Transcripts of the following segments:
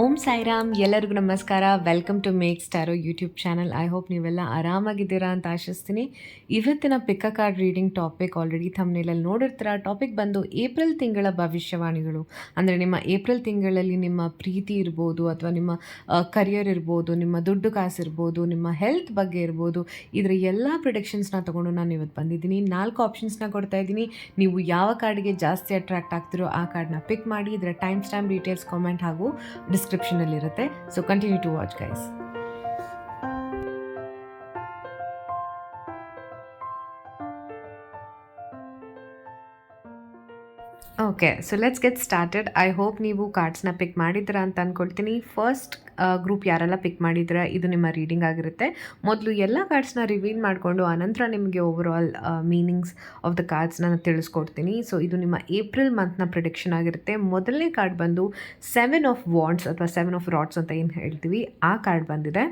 ಓಂ ಸಾಯಿರಾಮ್, ಎಲ್ಲರಿಗೂ ನಮಸ್ಕಾರ. Welcome to make Staro YouTube channel I hope ನೀವೆಲ್ಲ ಆರಾಮಾಗಿದ್ದೀರಾ ಅಂತ ಆಶಿಸ್ತೀನಿ. ಇವತ್ತಿನ pick a card reading topic already ಥಮ್ನೇಲಲ್ಲಿ ನೋಡಿರ್ತೀರ. ಟಾಪಿಕ್ ಬಂದು ಏಪ್ರಿಲ್ ತಿಂಗಳ ಭವಿಷ್ಯವಾಣಿಗಳು. ಅಂದರೆ ನಿಮ್ಮ ಏಪ್ರಿಲ್ ತಿಂಗಳಲ್ಲಿ ನಿಮ್ಮ ಪ್ರೀತಿ ಇರ್ಬೋದು ಅಥವಾ ನಿಮ್ಮ ಕರಿಯರ್ ಇರ್ಬೋದು, ನಿಮ್ಮ ದುಡ್ಡು ಕಾಸು ಇರ್ಬೋದು ನಿಮ್ಮ ಹೆಲ್ತ್ ಬಗ್ಗೆ ಇರ್ಬೋದು. ಇದರ ಎಲ್ಲ ಪ್ರಿಡಿಕ್ಷನ್ಸ್ನ ತೊಗೊಂಡು ನಾನು ಇವತ್ತು ಬಂದಿದ್ದೀನಿ. ನಾಲ್ಕು ಆಪ್ಷನ್ಸ್ನ ಕೊಡ್ತಾ ಇದ್ದೀನಿ. ನೀವು ಯಾವ ಕಾರ್ಡ್ಗೆ ಜಾಸ್ತಿ ಅಟ್ರಾಕ್ಟ್ ಆಗ್ತಿರೋ ಆ ಕಾರ್ಡ್ನ ಪಿಕ್ ಮಾಡಿ. ಇದರ ಟೈಮ್ ಸ್ಟ್ಯಾಂಪ್ ಡೀಟೇಲ್ಸ್ ಕಾಮೆಂಟ್ ಹಾಗೂ ಡಿಸ್ಕ್ರಿಪ್ಷನಲ್ಲಿರುತ್ತೆ so continue to watch guys okay so let's get started I hope ನೀವು ಕಾರ್ಡ್ಸ್ನ ಪಿಕ್ ಮಾಡಿದ್ದೀರಾ ಅಂತ ಅಂದ್ಕೊಳ್ತೀನಿ ಫಸ್ಟ್ ಗ್ರೂಪ್ ಯಾರೆಲ್ಲ ಪಿಕ್ ಮಾಡಿದ್ರ ಇದು ನಿಮ್ಮ ರೀಡಿಂಗ್ ಆಗಿರುತ್ತೆ. ಮೊದಲು ಎಲ್ಲ ಕಾರ್ಡ್ಸ್ನ ರಿವೀಲ್ ಮಾಡಿಕೊಂಡು ಆನಂತರ ನಿಮಗೆ over all meanings of the ಕಾರ್ಡ್ಸ್ನ ನಾನು ತಿಳಿಸ್ಕೊಡ್ತೀನಿ. ಸೊ ಇದು ನಿಮ್ಮ ಏಪ್ರಿಲ್ ಮಂತ್ನ ಪ್ರಿಡಿಕ್ಷನ್ ಆಗಿರುತ್ತೆ. ಮೊದಲನೇ ಕಾರ್ಡ್ ಬಂದು ಸೆವೆನ್ ಆಫ್ ವಾಂಡ್ಸ್ ಅಥವಾ ಸೆವೆನ್ ಆಫ್ ರಾಡ್ಸ್ ಅಂತ ಏನು ಹೇಳ್ತೀವಿ, ಆ ಕಾರ್ಡ್ ಬಂದಿದೆ.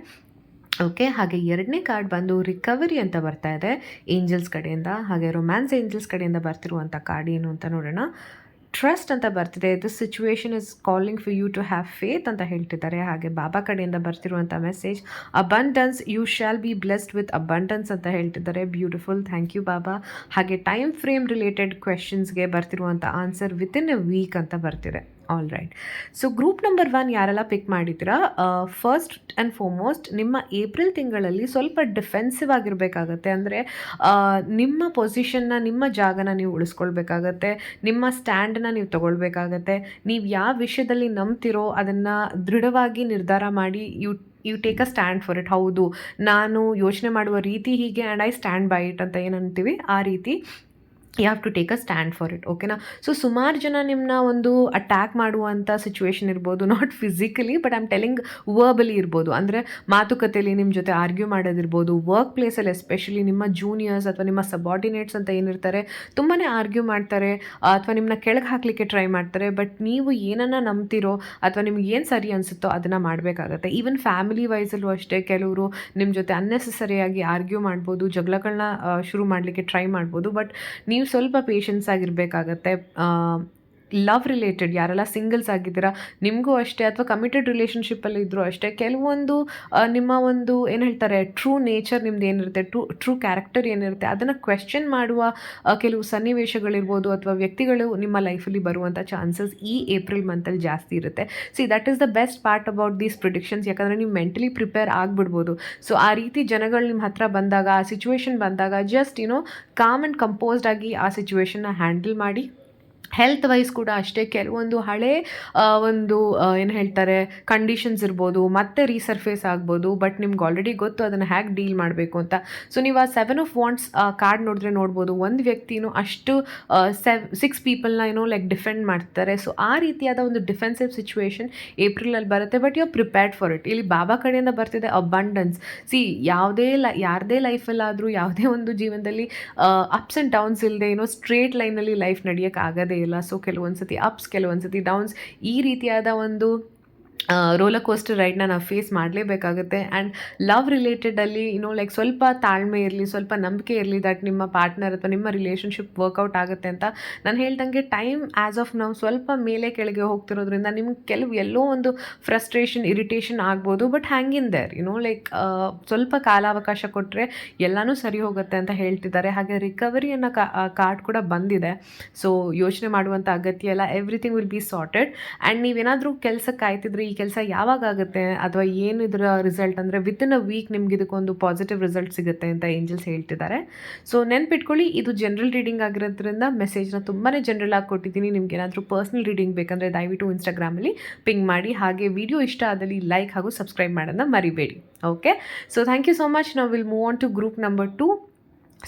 ಓಕೆ ಹಾಗೆ ಎರಡನೇ ಕಾರ್ಡ್ ಬಂದು ರಿಕವರಿ ಅಂತ ಬರ್ತಾ ಇದೆ. ಏಂಜಲ್ಸ್ ಕಡೆಯಿಂದ, ಹಾಗೆ ರೊಮ್ಯಾನ್ಸ್ ಏಂಜಲ್ಸ್ ಕಡೆಯಿಂದ ಬರ್ತಿರುವಂಥ ಕಾರ್ಡ್ ಏನು ಅಂತ ನೋಡೋಣ. ಟ್ರಸ್ಟ್ ಅಂತ ಬರ್ತಿದೆ. This situation is calling for you to have faith ಅಂತ ಹೇಳ್ತಿದ್ದಾರೆ. ಹಾಗೆ ಬಾಬಾ ಕಡೆಯಿಂದ ಬರ್ತಿರುವಂಥ message abundance you shall be blessed with abundance ಅಂತ ಹೇಳ್ತಿದ್ದಾರೆ. Beautiful thank you Baba. ಹಾಗೆ ಟೈಮ್ ಫ್ರೇಮ್ ರಿಲೇಟೆಡ್ ಕ್ವೆಶನ್ಸ್ಗೆ ಬರ್ತಿರುವಂಥ ಆನ್ಸರ್ ವಿತಿನ್ ಎ ವೀಕ್ ಅಂತ ಬರ್ತಿದೆ. All right so group number one ಯಾರೆಲ್ಲ ಪಿಕ್ ಮಾಡಿದ್ದೀರಾ ಫಸ್ಟ್ ಆ್ಯಂಡ್ ಫಾರ್ಮೋಸ್ಟ್ ನಿಮ್ಮ ಏಪ್ರಿಲ್ ತಿಂಗಳಲ್ಲಿ ಸ್ವಲ್ಪ ಡಿಫೆನ್ಸಿವ್ ಆಗಿರಬೇಕಾಗತ್ತೆ. ಅಂದರೆ ನಿಮ್ಮ ಪೊಸಿಷನ್ನ ನಿಮ್ಮ ಜಾಗನ ನೀವು ಉಳಿಸ್ಕೊಳ್ಬೇಕಾಗತ್ತೆ. ನಿಮ್ಮ ಸ್ಟ್ಯಾಂಡನ್ನ ನೀವು ತಗೊಳ್ಬೇಕಾಗತ್ತೆ. ನೀವು ಯಾವ ವಿಷಯದಲ್ಲಿ ನಂಬ್ತಿರೋ ಅದನ್ನು ದೃಢವಾಗಿ ನಿರ್ಧಾರ ಮಾಡಿ you you take a stand for it ಹೌದು, ನಾನು ಯೋಚನೆ ಮಾಡುವ ರೀತಿ ಹೀಗೆ and I stand by it ಅಂತ ಏನಂತೀವಿ? ಆ ರೀತಿ you have to take a stand for it ಓಕೆನಾ ಸೊ ಸುಮಾರು ಜನ ನಿಮ್ಮನ್ನ ಒಂದು ಅಟ್ಯಾಕ್ ಮಾಡುವಂಥ ಸಿಚುವೇಶನ್ ಇರ್ಬೋದು not physically but I'm telling verbally ಇರ್ಬೋದು ಅಂದರೆ ಮಾತುಕತೆಯಲ್ಲಿ ನಿಮ್ಮ ಜೊತೆ ಆರ್ಗ್ಯೂ ಮಾಡೋದಿರ್ಬೋದು ವರ್ಕ್ ಪ್ಲೇಸಲ್ಲಿ ಎಸ್ಪೆಷಲಿ ನಿಮ್ಮ ಜೂನಿಯರ್ಸ್ ಅಥವಾ ನಿಮ್ಮ ಸಬಾರ್ಡಿನೇಟ್ಸ್ ಅಂತ ಏನಿರ್ತಾರೆ ತುಂಬಾ ಆರ್ಗ್ಯೂ ಮಾಡ್ತಾರೆ ಅಥವಾ ನಿಮ್ಮನ್ನ ಕೆಳಗೆ ಹಾಕಲಿಕ್ಕೆ ಟ್ರೈ ಮಾಡ್ತಾರೆ ಬಟ್ ನೀವು ಏನನ್ನು ನಂಬ್ತಿರೋ ಅಥವಾ ನಿಮ್ಗೆ ಏನು ಸರಿ ಅನಿಸುತ್ತೋ ಅದನ್ನು ಮಾಡಬೇಕಾಗತ್ತೆ ಈವನ್ ಫ್ಯಾಮಿಲಿ ವೈಸಲ್ಲೂ ಅಷ್ಟೇ ಕೆಲವರು ನಿಮ್ಮ ಜೊತೆ ಅನ್ನೆಸೆಸರಿಯಾಗಿ ಆರ್ಗ್ಯೂ ಮಾಡ್ಬೋದು ಜಗಳಗಳನ್ನ ಶುರು ಮಾಡಲಿಕ್ಕೆ ಟ್ರೈ ಮಾಡ್ಬೋದು ಬಟ್ ನೀವು ಸ್ವಲ್ಪ ಪೇಷನ್ಸ್ ಆಗಿರಬೇಕಾಗತ್ತೆ. ಲವ್ ರಿಲೇಟೆಡ್, ಯಾರೆಲ್ಲ ಸಿಂಗಲ್ಸ್ ಆಗಿದ್ದೀರಾ, ನಿಮಗೂ ಅಷ್ಟೇ ಅಥವಾ ಕಮಿಟೆಡ್ ರಿಲೇಷನ್ಶಿಪ್ಪಲ್ಲಿ ಇದ್ದರೂ ಅಷ್ಟೇ, ಕೆಲವೊಂದು ನಿಮ್ಮ ಒಂದು ಏನು ಹೇಳ್ತಾರೆ ಟ್ರೂ ನೇಚರ್ ನಿಮ್ದು ಏನಿರುತ್ತೆ ಟ್ರೂ ಟ್ರೂ ಕ್ಯಾರೆಕ್ಟರ್ ಏನಿರುತ್ತೆ, ಅದನ್ನು ಕ್ವೆಶ್ಚನ್ ಮಾಡುವ ಕೆಲವು ಸನ್ನಿವೇಶಗಳಿರ್ಬೋದು ಅಥವಾ ವ್ಯಕ್ತಿಗಳು ನಿಮ್ಮ ಲೈಫಲ್ಲಿ ಬರುವಂಥ ಚಾನ್ಸಸ್ ಈ ಏಪ್ರಿಲ್ ಮಂತಲ್ಲಿ ಜಾಸ್ತಿ ಇರುತ್ತೆ. See that is the best part about these predictions ಯಾಕಂದರೆ ನೀವು ಮೆಂಟಲಿ ಪ್ರಿಪೇರ್ ಆಗಿಬಿಡ್ಬೋದು. ಸೊ ಆ ರೀತಿ ಜನಗಳು ನಿಮ್ಮ ಹತ್ರ ಬಂದಾಗ, ಆ ಸಿಚುವೇಶನ್ ಬಂದಾಗ just you know calm and composed ಆಗಿ ಆ ಸಿಚುವೇಶನ್ನ ಹ್ಯಾಂಡಲ್ ಮಾಡಿ ಹೆಲ್ತ್ ವೈಸ್ ಕೂಡ ಅಷ್ಟೇ ಕೆಲವೊಂದು ಹಳೆ ಒಂದು ಏನು ಹೇಳ್ತಾರೆ ಕಂಡೀಷನ್ಸ್ ಇರ್ಬೋದು, ಮತ್ತೆ ರೀಸರ್ಫೇಸ್ ಆಗ್ಬೋದು ಬಟ್ ನಿಮ್ಗೆ ಆಲ್ರೆಡಿ ಗೊತ್ತು ಅದನ್ನು ಹ್ಯಾಕ್ ಡೀಲ್ ಮಾಡಬೇಕು ಅಂತ. ಸೊ ನೀವು ಆ ಸೆವೆನ್ ಆಫ್ ವಾಂಟ್ಸ್ ಕಾರ್ಡ್ ನೋಡಿದ್ರೆ ನೋಡ್ಬೋದು, ಒಂದು ವ್ಯಕ್ತಿನೂ ಅಷ್ಟು ಸೆವ್ ಸಿಕ್ಸ್ ಪೀಪಲ್ನ ಏನೋ ಲೈಕ್ ಡಿಫೆಂಡ್ ಮಾಡ್ತಾರೆ. ಸೊ ಆ ರೀತಿಯಾದ ಒಂದು ಡಿಫೆನ್ಸಿವ್ ಸಿಚುವೇಶನ್ ಏಪ್ರಿಲಲ್ಲಿ ಬರುತ್ತೆ but you are prepared for it ಇಲ್ಲಿ ಬಾಬಾ ಕಡೆಯಿಂದ ಬರ್ತಿದೆ ಅಬಂಡನ್ಸ್ ಸಿ ಯಾವುದೇ ಲ, ಯಾರದೇ ಲೈಫಲ್ಲಾದರೂ ಯಾವುದೇ ಒಂದು ಜೀವನದಲ್ಲಿ ಅಪ್ಸ್ ಆ್ಯಂಡ್ ಡೌನ್ಸ್ ಇಲ್ಲದೆ ಏನೋ ಸ್ಟ್ರೇಟ್ ಲೈನಲ್ಲಿ ಲೈಫ್ ನಡೆಯೋಕ್ಕಾಗದೇ ಇಲ್ಲ. ಸೊ ಕೆಲವೊಂದು ಸತಿ ಅಪ್ಸ್ ಕೆಲವೊಂದು ಸತಿ ಡೌನ್ಸ್ ಈ ರೀತಿಯಾದ ಒಂದು ರೋಲರ್ ಕೋಸ್ಟರ್ ರೈಡ್ನ ನಾವು ಫೇಸ್ ಮಾಡಲೇಬೇಕಾಗುತ್ತೆ. ಆ್ಯಂಡ್ ಲವ್ ರಿಲೇಟೆಡಲ್ಲಿ ಇನ್ನೂ ಲೈಕ್ ಸ್ವಲ್ಪ ತಾಳ್ಮೆ ಇರಲಿ, ಸ್ವಲ್ಪ ನಂಬಿಕೆ ಇರಲಿ ದಟ್ ನಿಮ್ಮ ಪಾರ್ಟ್ನರ್ ಅಥವಾ ನಿಮ್ಮ ರಿಲೇಷನ್ಶಿಪ್ ವರ್ಕೌಟ್ ಆಗುತ್ತೆ ಅಂತ ನಾನು ಹೇಳ್ದಂಗೆ ಟೈಮ್ ಆ್ಯಸ್ ಆಫ್ ನಾವು ಸ್ವಲ್ಪ ಮೇಲೆ ಕೆಳಗೆ ಹೋಗ್ತಿರೋದ್ರಿಂದ ನಿಮ್ಗೆ ಕೆಲವು ಎಲ್ಲೋ ಒಂದು ಫ್ರಸ್ಟ್ರೇಷನ್ ಇರಿಟೇಷನ್ ಆಗ್ಬೋದು but hanging there you know like ಸ್ವಲ್ಪ ಕಾಲಾವಕಾಶ ಕೊಟ್ಟರೆ ಎಲ್ಲನೂ ಸರಿ ಹೋಗುತ್ತೆ ಅಂತ ಹೇಳ್ತಿದ್ದಾರೆ. ಹಾಗೆ ರಿಕವರಿ ಅನ್ನೋ ಕಾರ್ಡ್ ಕೂಡ ಬಂದಿದೆ. ಸೊ ಯೋಚನೆ ಮಾಡುವಂಥ ಅಗತ್ಯ ಇಲ್ಲ everything will be sorted and ನೀವೇನಾದರೂ ಕೆಲಸಕ್ಕೆ ಕಾಯ್ತಿದ್ರೆ ಈ ಕೆಲಸ ಯಾವಾಗ ಆಗುತ್ತೆ? ಅಥವಾ ಏನು ಇದರ ರಿಸಲ್ಟ್ ಅಂದರೆ ವಿತ್ ಇನ್ ಅ ವೀಕ್ ನಿಮ್ಗೆ ಇದಕ್ಕೊಂದು ಪಾಸಿಟಿವ್ ರಿಸಲ್ಟ್ ಸಿಗುತ್ತೆ ಅಂತ ಏಂಜಲ್ಸ್ ಹೇಳ್ತಿದ್ದಾರೆ. ಸೊ ನೆನ್ಪಿಟ್ಕೊಳ್ಳಿ, ಇದು ಜನರಲ್ ರೀಡಿಂಗ್ ಆಗಿರೋದ್ರಿಂದ ಮೆಸೇಜ್ನ ತುಂಬಾ ಜನರಲ್ ಆಗಿ ಕೊಟ್ಟಿದ್ದೀನಿ. ನಿಮ್ಗೆ ಏನಾದರೂ ಪರ್ಸ್ನಲ್ ರೀಡಿಂಗ್ ಬೇಕಂದರೆ ದಯವಿಟ್ಟು ಇನ್ಸ್ಟಾಗ್ರಾಮಲ್ಲಿ ಪಿಂಗ್ ಮಾಡಿ. ಹಾಗೆ ವಿಡಿಯೋ ಇಷ್ಟ ಆದಲ್ಲಿ ಲೈಕ್ ಹಾಗೂ ಸಬ್ಸ್ಕ್ರೈಬ್ ಮಾಡೋದನ್ನ ಮರಿಬೇಡಿ. Okay so thank you so much ನಾವು will move on to group number two